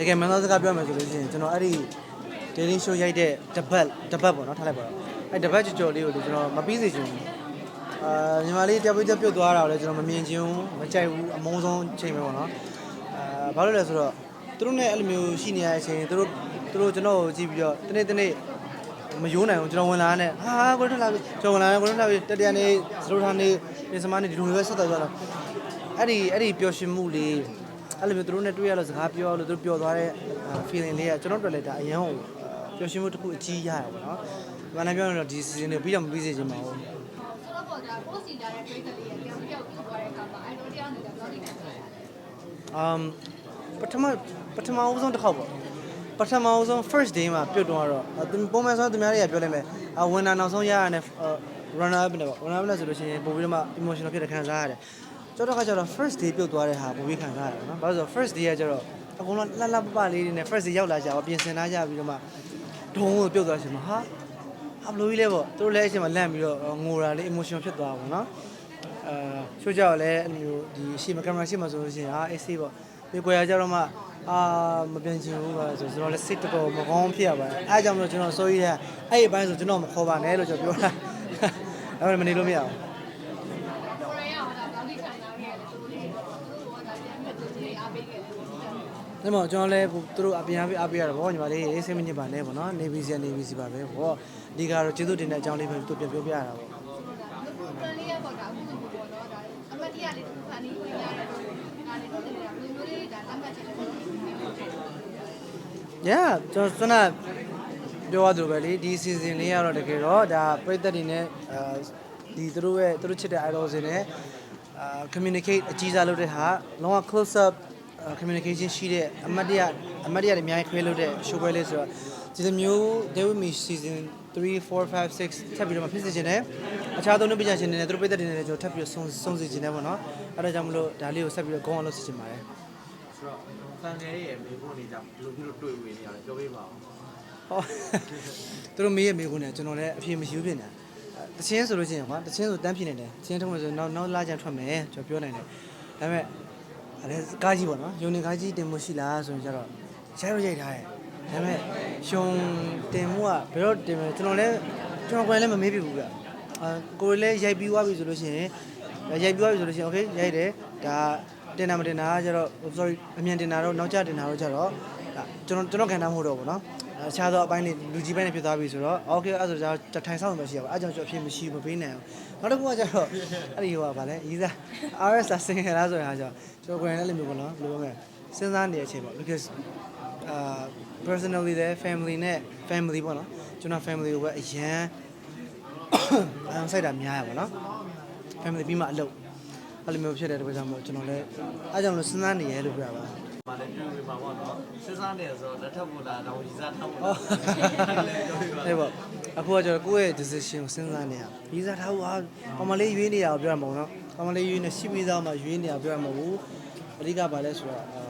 တကယ်မှန်သောစကားပြောမယ်ဆိုလို့ရှိရင်ကျွန်တော်အဲ့ဒီ daily show ရိုက်တဲ့တပတ်တပတ်ပေါ့နော်ထားလိုက်ပါတော့အဲ့တပတ်ကြော်ကြော်လေးကိုလေကျွန်တော်မပြီးစေချင်ဘူးအာညီမလေးတပိတ်တပြုတ်သွားတာကိုလည်းကျွန်တော်မမြင်ချင်ဘူးမကြိုက်ဘူးအမုန်းဆုံးချိန်ပဲပေါ့နော်အာဘာလို့လဲဆိုတော့သူတို့နဲ့အဲ့လိုမျိုးရှိနေရတဲ့အချိန်သူတို့သူတို့ကျွန်တော်ကိုကြည့်ပြီးတော့တနေ့တနေ့မယိုးနိုင်အောင်ကျွန်တော်ဝင်လာတဲ့ဟာကိုထွက်လာပြီကျွန်တော်ဝင်လာတယ်ကိုထွက်လာပြီတတရနေစရိုထားနေပြင်စမနေဒီလိုမျိုးပဲဆက်သွားကြတော့အဲ့ဒီအဲ့ဒီပျော်ရွှင်မှုလေး အဲ့လိုမျိုးသူတို့နဲ့တွေ့ရလို့စကားပြောလို့သူတို့ပျော်သွားတဲ့ feeling လေးကကျွန်တော်တို့လည်းဒါအရင်ကပျော်ရွှင်မှုတစ်ခုအကြီးရရပါတော့။ဘာနဲ့ပြောရင်တော့ဒီ season တွေပြီးတော့မပြီးစေချင်ပါဘူးဆိုတော့ပေါ့ဒါကိုစီလာတဲ့ပြိတ္တလေးရဲ့ပြောင်းပြောက်ပြီးသွားတဲ့အခါမှာအဲ့တော့တရားနေတာဘယ်လိုလဲ။ um ပထမပထမအဦးဆုံးတစ်ခေါက်ပေါ့။ပထမအဦးဆုံး first day မှာပြုတ်တော့တော့သူပုံမှန်ဆိုသူများတွေကပြောလိုက်မယ်။အဝင်တာနောက်ဆုံးရရတဲ့ runner up နဲ့ပေါ့ runner up နဲ့ဆိုလို့ရှိရင်ပို့ပြီးတော့မှ emotional ဖြစ်တဲ့ခံစားရတယ်။ ကျောတော့ခါကျတော့ first day ပြုတ်သွားတဲ့ဟာပို့ပြီးခံစားရတယ်နော်။ဘာလို့ဆို first day ကကျတော့အကုန်လုံးလှလှပပလေးတွေနဲ့ first day ရောက်လာကြတော့ပြင်ဆင်ထားကြပြီးတော့မှဒုံကိုပြုတ်သွားရှင်မှာဟာအဘလိုကြီးလဲပေါ့သူတို့လည်းအချိန်မှာလန့်ပြီးတော့ငိုတာလေး emotion ဖြစ်သွားပါဘောနော်အာချို့ကြောက်လည်းအဲ့လိုမျိုးဒီရှေ့မှာကင်မရာရှေ့မှာဆိုလို့ရှိရင်ဟာအေးဆေးပေါ့ဒီကွယ်ရကြတော့မှအာမပြန်ချင်ဘူးပါဆိုကျွန်တော်လည်းစိတ်တော်တော်မကောင်းဖြစ်ရပါတယ်အဲအကြောင့်မလို့ကျွန်တော်စိုးရိမ်ရအဲ့ဒီအပိုင်းဆိုကျွန်တော်မခေါ်ပါနဲ့လို့ကျွန်တော်ပြောတာအဲ့ဒါမနေလို့မရဘူး ကိုရီးယားကဒါပြောင်းပြီးခံစားခဲ့ရတယ်သူတို့တွေသူတို့ကဒါပြန်ပြီးသူတွေအားပေးခဲ့တယ်လို့ပြောတယ် ။ ဒါမှမဟုတ်ကျွန်တော်လည်းသူတို့အပြင်အပြအပြရတော့ဗောညီမလေးအေးစိတ်မညစ်ပါနဲ့ဗောနော်နေဗီစီနေဗီစီပါပဲဗောအဓိကတော့ကျေးဇူးတင်တဲ့အကြောင်းလေးပဲသူပြန်ပြောပြရတာဗောတန်လေးရပေါ့ဒါအခုလိုပေါ့နော်ဒါအမတ်တရားလေးတစ်ခါနေဝင်ရတယ်ဒါလေးတော့တယ်ဒါမျိုးမျိုးလေးဒါလက်မှတ်ချက်လေးပေါ့။ Yeah ကျွန်တော်စနပြောရသူပဲလေဒီ season လေးကတော့တကယ်တော့ဒါပြည့်သက်တွေနဲ့အာဒီသူတို့ရဲ့သူတို့ချစ်တဲ့ idols တွေနဲ့အာ communicate အကြီးစားလုပ်တဲ့ဟာလုံးဝ close up communication ရှိတဲ့အမတ်တရအမတ်တရတွေအများကြီးခွဲလုပ်တဲ့ show ပွဲလေးဆိုတော့ဒီလိုမျိုး They With Me season 3 4 5 6ထပ်ပြီးတော့မှဖြစ်စေချင်တယ်အခြားသောလူပညာရှင်တွေနဲ့သူတို့ပြည်သက်တွေနဲ့ကျွန်တော်ထပ်ပြီးတော့စုံစုံစီချင်တယ်ပေါ့နော်အဲဒါကြောင့်မလို့ဒါလေးကိုဆက်ပြီးတော့ကောင်းအောင်လုပ်စီချင်ပါတယ်ဆိုတော့ဖန်ငယ်ရဲ့မေဖို့နေကြဘယ်လိုဖြစ်လို့တွေ့ဝင်နေရလဲပြောပေးပါဦးဟောသူတို့မေးရမေးခွန်းနဲ့ကျွန်တော်လည်းအဖြေမရှိဘူးဖြစ်နေတာတချင်းဆိုလို့ရှိရင်ကွာတချင်းဆိုတန်းဖြစ်နေတယ်တချင်းထုံးလို့ဆိုနောက်နောက်လာကြထွက်မယ်ကျွန်တော်ပြောနိုင်တယ်ဒါပေမဲ့ အဲကားကြီးပေါ့နော်ယုံနေကားကြီးတင်မှုရှိလားဆိုရင်ကျတော့ရိုက်ရိုက်ထားတယ်ဒါပေမဲ့ရှုံတင်မှုကဘယ်တော့တင်မလဲကျွန်တော်လည်းကျွန်တော်ကိုယ်လည်းမမေးပြဘူးကအာကိုယ်လည်းရိုက်ပြီးသွားပြီဆိုလို့ရှိရင်ရိုက်ပြီးသွားပြီဆိုလို့ရှိရင် okay ရိုက်တယ်ဒါတင်တာမတင်တာကကျတော့ sorry အမြန်တင်တာတော့နောက်ကျတင်တာတော့ကျတော့ဒါကျွန်တော်ကျွန်တော်ခံတာမဟုတ်တော့ဘူးเนาะ အခြားသောအပိုင်းတွေလူကြီးပိုင်းတွေဖြစ်သွားပြီဆိုတော့ okay အဲ့ဆိုတော့ထိုင်ဆောင်မှရှိရပါအဲ့ကြောင့်ကျွန်တော်အဖြစ်မရှိမပေးနိုင်အောင်နောက်တစ်ခုကကျတော့အဲ့ဒီဟိုကဗာလဲရီးစား RS ဆင်ရလားဆိုရင်ဟာကျတော့ကျွန်တော်ကိုယ်နဲ့လည်းမျိုးပေါ့နော်ဘယ်လိုပြောမလဲစဉ်းစားနေတဲ့အချိန်ပေါ့ because အာ personally တဲ့ family နဲ့ family ပေါ့နော်ကျွန်တော် family ကိုပဲအရန်အန်ဆိုင်တာများရပါတော့ family ပြီးမှအလုပ်အဲ့လိုမျိုးဖြစ်တဲ့အတွက်ကြောင့်မို့ကျွန်တော်လည်းအားကြောင့်လို့စဉ်းစားနေရဲလို့ပြောပါ မလည်းတွေ့ဝင်ပါပေါ့နော်စဉ်းစားနေဆိုတော့လက်ထပ်ဖို့လားတော့ရည်စားထားဖို့ဟုတ်လားပြောပေးပါအဲ့ပေါ့အခုကကျွန်တော်ကိုယ့်ရဲ့ decision ကိုစဉ်းစားနေရဗီဇာထားဖို့ဟာကောင်မလေးရွေးနေရအောင်ပြောရမှာပေါ့နော်ကောင်မလေးရွေးနေရှိပြီးသားမှရွေးနေရအောင်ပြောရမှာဘူးအဓိကဘာလဲဆိုတော့အာ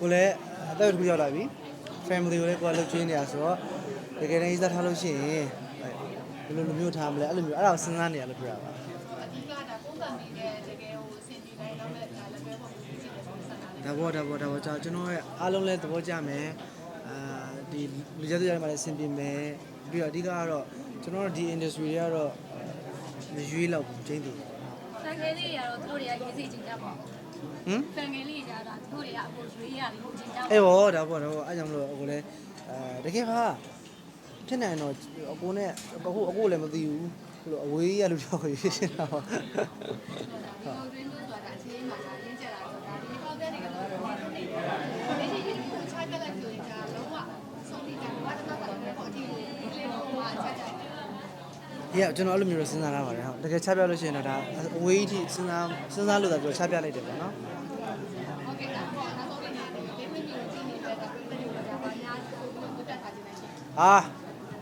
ကိုလည်းအသက်တစ်ခုရောက်လာပြီ family ကိုလည်းကိုယ်ကလှုပ်ကျွေးနေရဆိုတော့တကယ်တမ်းဗီဇာထားလို့ရှိရင်ဘယ်လိုလိုမျိုးထားမလဲအဲ့လိုမျိုးအဲ့ဒါကိုစဉ်းစားနေရလို့ပြောရပါအဓိကဒါပုံစံမိတဲ့တကယ် ဒါဘောဒါဘောဒါဘောကျွန်တော်ရဲ့အားလုံးလည်းသဘောကျမယ်အာဒီလူကြတဲ့နေရာမှာလည်းအဆင်ပြေမယ်ပြီးတော့အဓိကကတော့ကျွန်တော်တို့ဒီ industry တွေကတော့မရွေးတော့ဘူးချင်းတူဖန်ငယ်လေးတွေကတော့သူတို့တွေကရေးစီချင်ကြပါဟမ်ဖန်ငယ်လေးတွေကတော့သူတို့တွေကအခုရွေးရတယ်ဟုတ်ချင်ကြပါအေးဘောဒါဘောဒါဘောအားကြောင့်မလို့အခုလည်းအဲတကယ်ပါဖြစ်နိုင်တော့အကိုနဲ့အခုအခုလည်းမသိဘူးဟိုလိုအဝေးရလို့ပြောခွေဖြစ်နေတာပေါ့ဒီလိုတွင်းလို့ဆိုတာအချင်းမှာဒါရင်းကြတာဆိုတာဒီပေါက် တဲ့တွေကတော့ဒီလိုနေတယ်ဒီဒီကိုချားပြလိုက်ဆိုရင်ဒါလုံးဝဆုံးဖြတ်တာဘာမှမလုပ်ဘူးပေါ့ဒီလေးလုံးဝအချက်ကြိုက်တယ်ဒီကကျွန်တော်အဲ့လိုမျိုးတော့စဉ်းစားရပါတယ်ဟုတ်တကယ်ချပြလို့ရှိရင်တော့ဒါအဝေးကြီးစဉ်းစားစဉ်းစားလို့သာပြောချပြလိုက်တယ်ပေါ့နော်ဟုတ်ကဲ့ဒါပေါ့နောက်ဆုံးနေတယ်ဒီမင်းမျိုးကြည့်နေတဲ့ဒါပြည့်တဲ့ဒါပါညာကိုကိုတက်တာကြည့်နေတယ်အာ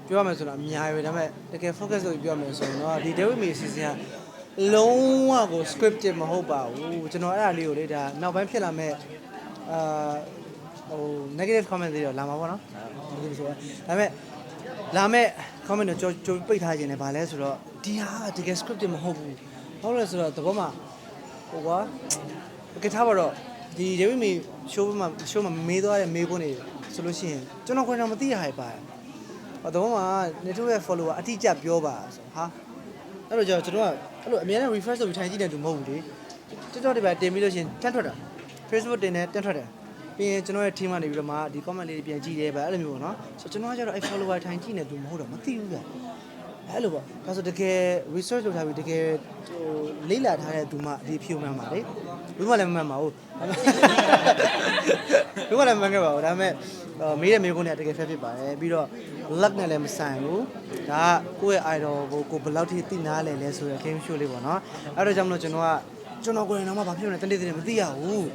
ပြောရမယ်ဆိုတော့အများကြီးပဲဒါပေမဲ့တကယ် focus လုပ်ပြီးပြောရမယ်ဆိုရင်တော့ဒီ David May season က လုံးဝကို scripted မဟုတ်ပါဘူးကျွန်တော်အဲ့ဒါလေးကိုလေဒါနောက်ပိုင်းဖြစ်လာမဲ့အာဟို negative comment တွေတော့လာမှာပေါ့နော်ဘယ်လိုဆိုတော့ဒါပေမဲ့လာမဲ့ comment တွေကြိုကြိုပိတ်ထားခြင်းနဲ့ဗာလဲဆိုတော့ဒီဟာတကယ် scripted မဟုတ်ဘူးဟုတ်လဲဆိုတော့သဘောမှာဟိုကွာကထားပါတော့ဒီ David Me show မှာ show မှာမေးသွားတဲ့မေးခွန်းတွေဆိုလို့ရှိရင်ကျွန်တော်ခွင့်တော့မသိရဟိုက်ပါတယ်ဟောတော့မှာနေထိုးရဲ့ follower အတိအကျပြောပါဆိုဟာ အဲ့လိုကြောင့်ကျွန်တော်ကအဲ့လိုအများနဲ့ refresh လုပ်ပြီးထိုင်ကြည့်နေတူမဟုတ်ဘူးလေ TikTok တွေပဲတင်ပြီးလို့ရှိရင်တန်းထွက်တာ Facebook တင်တယ်တန်းထွက်တယ်ပြီးရင်ကျွန်တော်ရဲ့ team ကနေပြီးတော့မှဒီ comment လေးတွေပြန်ကြည့်တယ်ဗျအဲ့လိုမျိုးပေါ့နော်ဆိုကျွန်တော်ကကျတော့အဲ့ follower ထိုင်ကြည့်နေတူမဟုတ်တော့မသိဘူးဗျအဲ့လိုပေါ့ဒါဆိုတကယ် research လုပ်ထားပြီးတကယ်ဟိုလေ့လာထားတဲ့သူမှဒီဖြူမှန်ပါလေဘူးမှလည်းမမှန်ပါဘူး ဘူးမှလည်းမမှန်ခဲ့ပါဘူးဒါပေမဲ့မေးတဲ့မေးခွန်းတွေကတကယ်ဖက်ဖြစ်ပါတယ်ပြီးတော့ luck နဲ့လည်းမဆိုင်ဘူးဒါကကိုယ့်ရဲ့ idol ကိုကိုဘယ်လောက်ထိသိနာလဲလဲဆိုတဲ့ game show လေးပေါ့နော်အဲ့တော့ကြောင့်မလို့ကျွန်တော်ကကျွန်တော်ကိုယ်တိုင်တော့ဘာဖြစ်လဲတနေ့တနေ့မသိရဘူး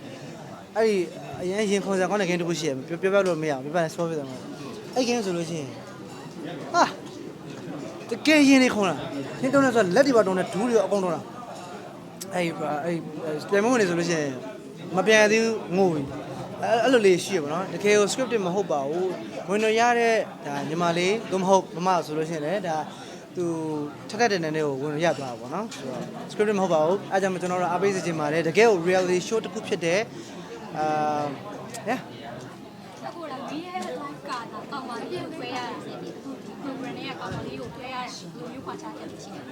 အဲ့ဒီအရင်ရင်ခွန်စားကောင်းတဲ့ game တစ်ခုရှိရပြောပြောလို့မရဘူးပြပြနဲ့ solve ပြတယ်မှာအဲ့ game ဆိုလို့ရှိရင်ဟာတကယ်ရင်နေခွန်လားနင်းတုံးနေဆိုလက်တွေပါတုံးနေဒူးတွေအကုန်တုံးတာအဲ့အဲ့ပြန်မဝင်နေဆိုလို့ရှိရင်မပြန်သေးဘူးငိုပြီ အဲ့အဲ့လိုလေးရှိရပါတော့တကယ်ကို scripted မဟုတ်ပါဘူးဝင်တော့ရတဲ့ဒါညီမလေးသို့မဟုတ်မမဆိုလို့ရှိရင်လည်းဒါသူထက်ထက်တဲ့နေနဲ့ကိုဝင်ရသွားတာပေါ့နော်ဆိုတော့ scripted မဟုတ်ပါဘူးအဲကြောင့်ကျွန်တော်တို့အားပေးစေချင်ပါတယ်တကယ်ကို reality show တစ်ခုဖြစ်တဲ့အာ yeah အခုတော့ဒီရဲ့တော့ကာတာကောင်းပါလေခွဲရတာဒီ program နဲ့ကောင်းပါလေးကိုခွဲရတဲ့လူမျိုးခွာချတယ်ရှိတယ်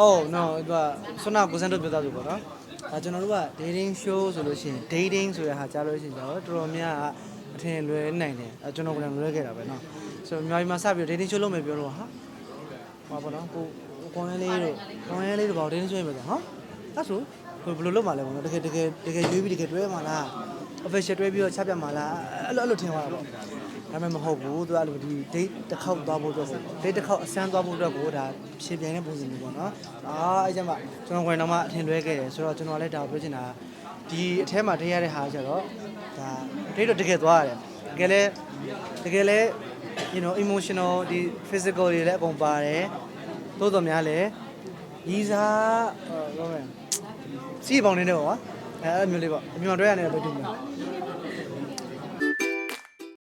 Oh no သူကဆွနာကိုစံတို့ပြောသားဆိုပေါ့နော်။ ဒါကျွန်တော်တို့က dating show ဆိုလို့ရှိရင် dating ဆိုတဲ့ဟာကြားလို့ရှိရင်ကျတော့တော်တော်များကအထင်လွယ်နိုင်တယ်။အဲကျွန်တော်ကလည်းလွယ်ခဲ့တာပဲနော်။ဆိုတော့မြန်မာပြည်မှာစပြီး dating show လုပ်မယ်ပြောတော့ဟာ။ဟောပေါ့နော်။ကိုကောင်းရလေးတို့ကောင်းရလေးတို့ဘာ dating show ရမယ်ဆိုဟာ။အဲ့ဆိုဘယ်လိုလုပ်မှာလဲပေါ့နော်။တကယ်တကယ်တကယ်ရွေးပြီးတကယ်တွဲမှာလား။ official တွဲပြီးတော့ချပြမှာလား။အဲ့လိုအဲ့လိုထင်သွားတာပေါ့။ ဒါပေမဲ့မဟုတ်ဘူးသူကအဲ့လိုဒီ date တစ်ခေါက်သွားဖို့အတွက်ကို date တစ်ခေါက်အစမ်းသွားဖို့အတွက်ကိုဒါဖြည့်ပြိုင်တဲ့ပုံစံမျိုးပေါ့နော်။အာအဲ့ကျမှကျွန်တော်ဝင်တော့မှအထင်လွဲခဲ့တယ်ဆိုတော့ကျွန်တော်လည်းဒါကိုပြောချင်တာဒီအထဲမှာထည့်ရတဲ့ဟာကျတော့ဒါ date တော့တကယ်သွားရတယ်။တကယ်လဲတကယ်လဲ you know emotional ဒီ physical တွေလည်းအကုန်ပါတယ်။သို့တော်များလည်းရီစားဟောပြောမယ်စီးပေါင်းနေတယ်ပေါ့ကွာ။အဲအဲ့လိုမျိုးလေးပေါ့။အမြင်တွဲရနေတော့တူမယ်။